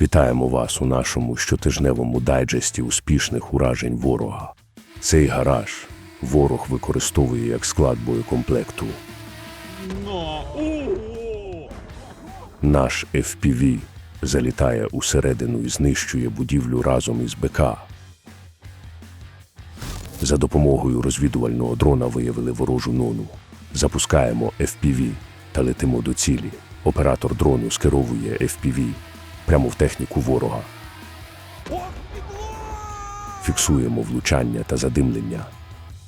Вітаємо вас у нашому щотижневому дайджесті успішних уражень ворога. Цей гараж ворог використовує як склад боєкомплекту. Наш FPV залітає усередину і знищує будівлю разом із БК. За допомогою розвідувального дрона виявили ворожу нону. Запускаємо FPV та летимо до цілі. Оператор дрону скеровує FPV прямо в техніку ворога. Фіксуємо влучання та задимлення.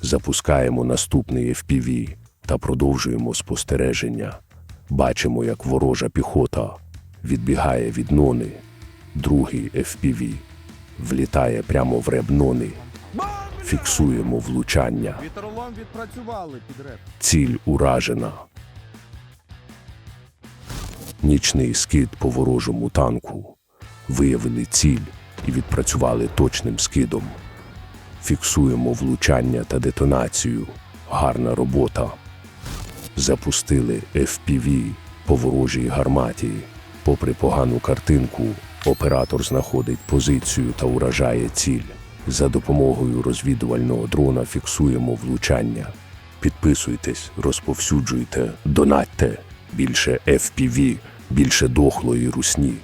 Запускаємо наступний FPV та продовжуємо спостереження. Бачимо, як ворожа піхота відбігає від нони. Другий FPV влітає прямо в реб нони. Фіксуємо влучання. Ціль уражена. Нічний скид по ворожому танку. Виявили ціль і відпрацювали точним скидом. Фіксуємо влучання та детонацію. Гарна робота. Запустили FPV по ворожій гарматі. Попри погану картинку, оператор знаходить позицію та уражає ціль. За допомогою розвідувального дрона фіксуємо влучання. Підписуйтесь, розповсюджуйте, донатьте. Більше FPV, більше дохлої русні.